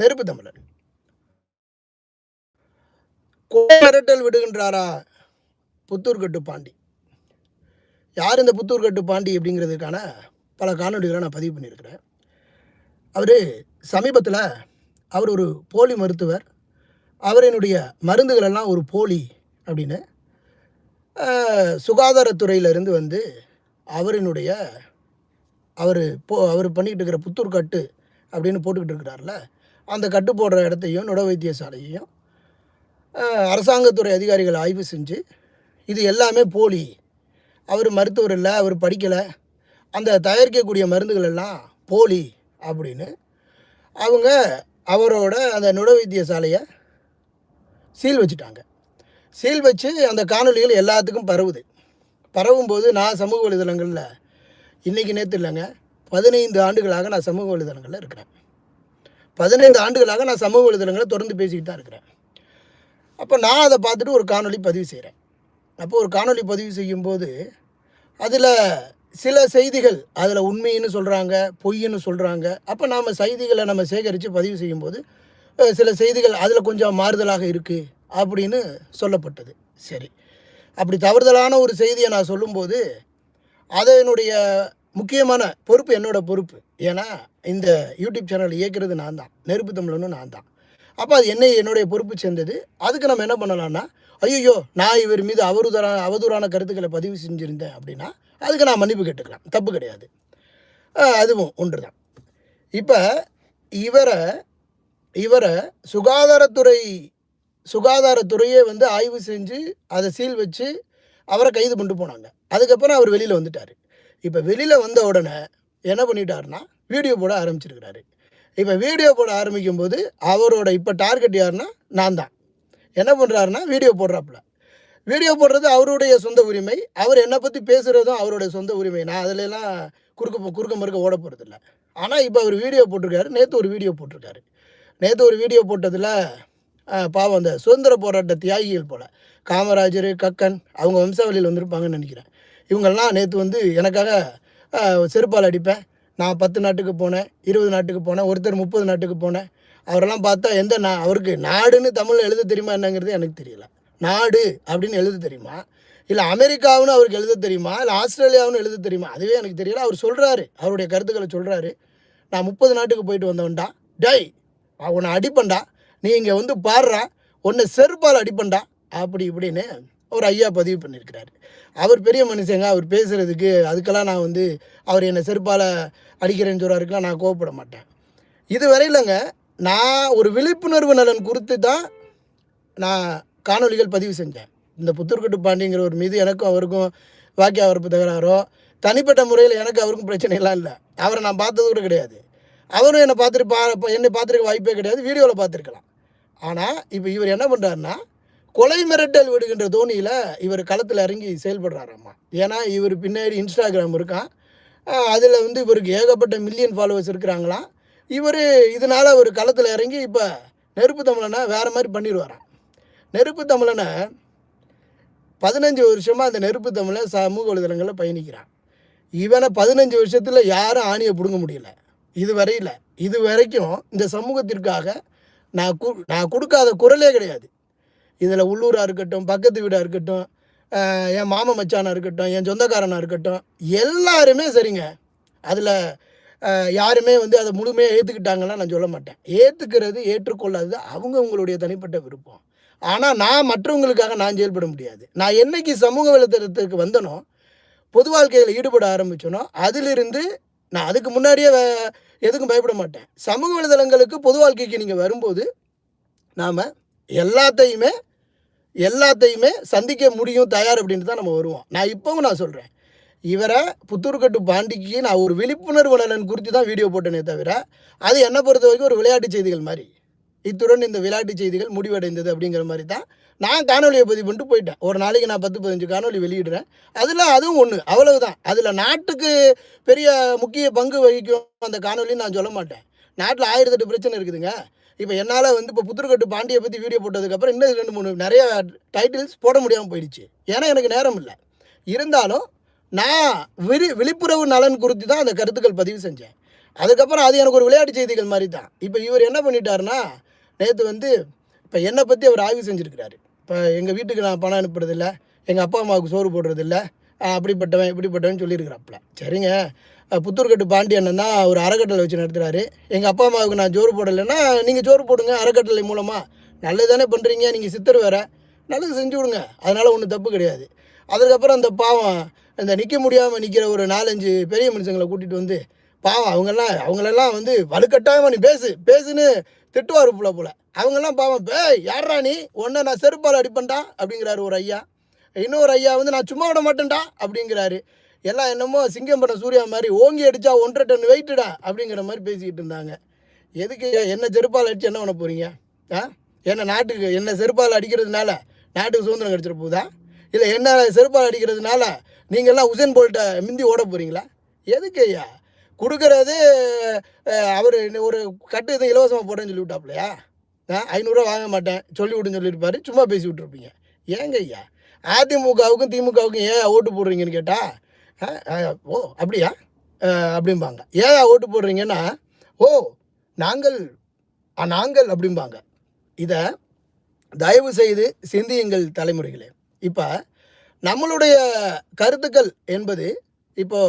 நெருப்பு தமிழன் மிரட்டல் விடுகின்றாரா? புத்தூர்கட்டு பாண்டி. யார் இந்த புத்தூர்கட்டு பாண்டி அப்படிங்கிறதுக்கான பல காணொலிகளை நான் பதிவு பண்ணியிருக்கிறேன். அவர் சமீபத்தில் அவர் ஒரு போலி மருத்துவர். அவரினுடைய மருந்துகளெல்லாம் ஒரு போலி அப்படின்னு சுகாதாரத்துறையிலிருந்து வந்து அவரினுடைய அவர் போ அவர் பண்ணிக்கிட்டு இருக்கிற புத்தூர்கட்டு அப்படின்னு போட்டுக்கிட்டு இருக்கிறார்ல அந்த கட்டு போடுற இடத்தையும் நுட வைத்தியசாலையையும் அரசாங்கத்துறை அதிகாரிகள் ஆய்வு செஞ்சு இது எல்லாமே போலி. அவர் மருத்துவர் இல்லை அவர் படிக்கலை. அந்த தயாரிக்கக்கூடிய மருந்துகள் எல்லாம் போலி அப்படின்னு. அவங்க அவரோட அந்த நுட வைத்தியசாலையை சீல் வச்சுட்டாங்க. சீல் வச்சு அந்த காணொளிகள் எல்லாத்துக்கும் பரவுது. பரவும்போது நான் சமூக வலைதளங்களில் இன்றைக்கி நேற்று இல்லைங்க பதினைந்து ஆண்டுகளாக நான் சமூக வலைதளங்களில் இருக்கிறேன். பதினைந்து ஆண்டுகளாக நான் சமூக வலைதளங்களை தொடர்ந்து பேசிக்கிட்டு தான் இருக்கிறேன். அப்போ நான் அதை பார்த்துட்டு ஒரு காணொலி பதிவு செய்கிறேன் அப்போ ஒரு காணொலி பதிவு செய்யும்போது அதில் சில செய்திகள் அதில் உண்மைன்னு சொல்கிறாங்க பொய்ன்னு சொல்கிறாங்க அப்போ நாம் செய்திகளை நம்ம சேகரித்து பதிவு செய்யும்போது சில செய்திகள் அதில் கொஞ்சம் மாறுதலாக இருக்குது அப்படின்னு சொல்லப்பட்டது. சரி. அப்படி தவறுதலான ஒரு செய்தியை நான் சொல்லும்போது அதனுடைய முக்கியமான பொறுப்பு என்னோட பொறுப்பு. ஏன்னா இந்த யூடியூப் சேனல் இயக்கிறது நான் தான். நெருப்பு தமிழனும் நான் தான். அப்போ அது என்ன என்னுடைய பொறுப்பு சேர்ந்தது. அதுக்கு நம்ம என்ன பண்ணலாம்னா ஐயோ நான் இவர் மீது அவதூறான அவதூறான கருத்துக்களை பதிவு செஞ்சுருந்தேன் அப்படின்னா அதுக்கு நான் மன்னிப்பு கேட்டுக்கலாம். தப்பு கிடையாது. அதுவும் ஒன்று தான் இப்போ இவரை இவரை சுகாதாரத்துறை சுகாதாரத்துறையே வந்து ஆய்வு செஞ்சு அதை சீல் வச்சு அவரை கைது பண்ணிட்டு போனாங்க. அதுக்கப்புறம் அவர் வெளியில் வந்துட்டார். இப்போ வெளியில் வந்த உடனே என்ன பண்ணிட்டாருன்னா வீடியோ போட ஆரம்பிச்சிருக்கிறாரு. இப்போ வீடியோ போட ஆரம்பிக்கும் போது அவரோட இப்போ டார்கெட் யாருன்னா நான் தான். என்ன பண்ணுறாருன்னா வீடியோ போடுறாப்புல. வீடியோ போடுறது அவருடைய சொந்த உரிமை. அவர் என்னை பற்றி பேசுகிறதும் அவருடைய சொந்த உரிமை. நான் அதிலெல்லாம் குறுக்க குறுக்க மறுக்க ஓட போகிறதில்ல ஆனால் இப்போ அவர் வீடியோ போட்டிருக்காரு. நேற்று ஒரு வீடியோ போட்டிருக்காரு. நேற்று ஒரு வீடியோ போட்டதில் பாவம் அந்த சுதந்திர போராட்ட தியாகிகள் போல். காமராஜர் கக்கன் அவங்க வம்சாவளியில் வந்திருப்பாங்கன்னு நினைக்கிறேன். இவங்கெல்லாம் நேற்று வந்து எனக்காக செருப்பால் அடிப்பேன். நான் பத்து நாட்டுக்கு போனேன் இருபது நாட்டுக்கு போனேன் ஒருத்தர் முப்பது நாட்டுக்கு போனேன். அவரெல்லாம் பார்த்தா எந்த நா அவருக்கு நாடுன்னு தமிழில் எழுத தெரியுமா என்னங்கிறது எனக்கு தெரியல. நாடு அப்படின்னு எழுத தெரியுமா? இல்லை அமெரிக்காவுன்னு அவருக்கு எழுத தெரியுமா? இல்லை ஆஸ்திரேலியாவுன்னு எழுத தெரியுமா? அதுவே எனக்கு தெரியல. அவர் சொல்கிறாரு அவருடைய கருத்துக்களை சொல்கிறாரு நான் முப்பது நாட்டுக்கு போயிட்டு வந்தவன்டா. டேய் உன்னை அடிப்பண்டா நீ இங்கே வந்து பாடுறா. உன்னை செருப்பால் அடிப்பண்டா அப்படி இப்படின்னு ஒரு ஐயா பதிவு பண்ணியிருக்கிறாரு அவர் பெரிய மனுஷங்க அவர் பேசுகிறதுக்கு அதுக்கெல்லாம் நான் வந்து அவர் என்னை செருப்பால் அடிக்கிறேன்னு சொல்கிறாருக்கெலாம் நான் கோவப்பட மாட்டேன். இது வரையிலங்க நான் ஒரு விழிப்புணர்வு நலன் குறித்து தான் நான் காணொளிகள் பதிவு செஞ்சேன். இந்த புத்தூர்கட்டு பாண்டிங்கிற ஒரு மீது எனக்கும் அவருக்கும் வாக்கிய அவரப்பு தகராறோ தனிப்பட்ட முறையில் எனக்கு அவருக்கும் பிரச்சனைலாம் இல்லை. அவரை நான் பார்த்தது கூட கிடையாது. அவரும் என்னை பார்த்துட்டு பா என்னை பார்த்துருக்க வாய்ப்பே கிடையாது. வீடியோவில் பார்த்துருக்கலாம். ஆனால் இப்போ இவர் என்ன பண்ணுறாருன்னா கொலை மிரட்டல் விடுகின்ற தோனியில் இவர் களத்தில் இறங்கி செயல்படுறாராம்மா ஏன்னா இவர் பின்னாடி இன்ஸ்டாகிராம் இருக்கான் அதில் வந்து இவருக்கு ஏகப்பட்ட மில்லியன் ஃபாலோவர்ஸ் இருக்கிறாங்களாம் இவர் இதனால் ஒரு களத்தில் இறங்கி இப்போ நெருப்பு தமிழனை வேறு மாதிரி பண்ணிடுவாராம் நெருப்பு தமிழனை பதினஞ்சு வருஷமாக அந்த நெருப்பு தமிழை சமூக வலைதளங்களில் பயணிக்கிறான். இவனை பதினஞ்சு வருஷத்தில் யாரும் ஆணியை பிடுங்க முடியல. இது வரையில் இது வரைக்கும் இந்த சமூகத்திற்காக நான் கு நான் கொடுக்காத குரலே கிடையாது. இதில் உள்ளூராக இருக்கட்டும் பக்கத்து வீடாக இருக்கட்டும் என் மாம மச்சானாக இருக்கட்டும் என் சொந்தக்காரனாக இருக்கட்டும் எல்லாருமே சரிங்க. அதில் யாருமே வந்து அதை முழுமையாக ஏற்றுக்கிட்டாங்கன்னா நான் சொல்ல மாட்டேன். ஏற்றுக்கிறது ஏற்றுக்கொள்ளாதது அவங்க உங்களுடைய தனிப்பட்ட விருப்பம். ஆனால் நான் மற்றவங்களுக்காக நான் செயல்பட முடியாது. நான் என்றைக்கு சமூக வலைத்தளத்துக்கு வந்தனோ பொது வாழ்க்கையில் ஈடுபட ஆரம்பித்தனோ அதிலிருந்து நான் அதுக்கு முன்னாடியே எதுக்கும் பயப்பட மாட்டேன். சமூக வலைதளங்களுக்கு பொது வாழ்க்கைக்கு நீங்கள் வரும்போது நாம் எல்லாத்தையுமே எல்லாத்தையுமே சந்திக்க முடியும் தயார் அப்படின்ட்டு தான் நம்ம வருவோம். நான் இப்போவும் நான் சொல்கிறேன் இவரை புத்தூர்கட்டு பாண்டிக்கு நான் ஒரு விழிப்புணர்வு நலன் குறித்து தான் வீடியோ போட்டேனே தவிர அது என்னை பொறுத்த வரைக்கும் ஒரு விளையாட்டு செய்திகள் மாதிரி. இத்துடன் இந்த விளையாட்டு செய்திகள் முடிவடைந்தது அப்படிங்கிற மாதிரி தான் நான் காணொலியை பதிவு பண்ணிட்டு போயிட்டேன். ஒரு நாளைக்கு நான் பத்து பதினஞ்சு காணொலி வெளியிடுறேன். அதில் அதுவும் ஒன்று அவ்வளவுதான். அதில் நாட்டுக்கு பெரிய முக்கிய பங்கு வகிக்கும் அந்த காணொலின்னு நான் சொல்ல மாட்டேன். நாட்டில் ஆயிரத்தெட்டு பிரச்சனை இருக்குதுங்க. இப்போ என்னால் வந்து இப்போ புத்தூர்கட்டு பாண்டியை பற்றி வீடியோ போட்டதுக்கப்புறம் இன்னும் ரெண்டு மூணு நிறைய டைட்டில்ஸ் போட முடியாமல் போயிடுச்சு. ஏன்னா எனக்கு நேரம் இல்லை. இருந்தாலும் நான் விழி விழிப்புணர்வு நலன் குறித்து தான் அந்த கருத்துக்கள் பதிவு செஞ்சேன். அதுக்கப்புறம் அது எனக்கு ஒரு விளையாட்டு செய்திகள் மாதிரி தான் இப்போ இவர் என்ன பண்ணிட்டாருன்னா நேற்று வந்து இப்போ என்னை பற்றி அவர் ஆய்வு செஞ்சுருக்கிறாரு. இப்போ எங்கள் வீட்டுக்கு நான் பணம் அனுப்புறதில்ல எங்கள் அப்பா அம்மாவுக்கு சோறு போடுறதில்ல அப்படிப்பட்டவன் இப்படிப்பட்டவன் சொல்லியிருக்கிறாப்புல. சரிங்க. புத்தூர்கட்டு பாண்டி அண்ணன் தான் ஒரு அறக்கட்டளை வச்சு நடத்துகிறாரு எங்கள் அப்பா அம்மாவுக்கு நான் ஜோறு போடலைன்னா நீங்கள் ஜோறு போடுங்க அறக்கட்டளை மூலமாக நல்லது தானே பண்ணுறீங்க நீங்கள் சித்தர் வேறு. நல்லது செஞ்சு விடுங்க. அதனால் ஒன்றும் தப்பு கிடையாது. அதுக்கப்புறம் அந்த பாவம் இந்த நிற்க முடியாமல் நிற்கிற ஒரு நாலஞ்சு பெரிய மனுஷங்களை கூட்டிகிட்டு வந்து பாவம் அவங்கெல்லாம் அவங்களெல்லாம் வந்து வலுக்கட்டாயமாக நீ பேசு பேசுன்னு திட்டுவார் போல போல. அவங்கெல்லாம் பாவம் பே யாரா நீ? ஒன்றை நான் செருப்பால் அடிப்பேன்டா அப்படிங்கிறாரு ஒரு ஐயா. இன்னொரு ஐயா வந்து நான் சும்மா விட மாட்டேன்டா அப்படிங்கிறாரு. எல்லாம் என்னமோ சிங்கம் படம் சூர்யா மாதிரி ஓங்கி அடித்தா ஒன்றரை டன் வெயிட்டுடா அப்படிங்கிற மாதிரி பேசிக்கிட்டு இருந்தாங்க. எதுக்கு என்ன செருப்பால் அடித்து என்ன பண்ண போகிறீங்க ஆ? என்ன நாட்டுக்கு என்ன செருப்பால் அடிக்கிறதுனால நாட்டுக்கு சுதந்திரம் கிடச்சிட போகுதா? இல்லை என்ன செருப்பால் அடிக்கிறதுனால நீங்கள்லாம் உசேன் போல்ட்டை மிந்தி ஓட போகிறீங்களா எதுக்கு ஐயா? கொடுக்கறது அவர் ஒரு கட்டு இதை இலவசமாக போடுறேன்னு சொல்லி விட்டாப்லையா? நான் ஐநூறுரூவா வாங்க மாட்டேன் சொல்லி விடுன்னு சொல்லியிருப்பாரு சும்மா பேசி விட்ருப்பீங்க ஏங்க ஐயா? அதிமுகவுக்கும் திமுகவுக்கும் ஏன் ஓட்டு போடுறீங்கன்னு கேட்டால் ஓ அப்படியா? அப்படிம்பாங்க. ஏன் ஓட்டு போடுறீங்கன்னா ஓ நாங்கள் நாங்கள் அப்படிம்பாங்க. இதை தயவு செய்து சிந்தியுங்கள் தலைமுறைகளே. இப்போ நம்மளுடைய கருத்துக்கள் என்பது இப்போ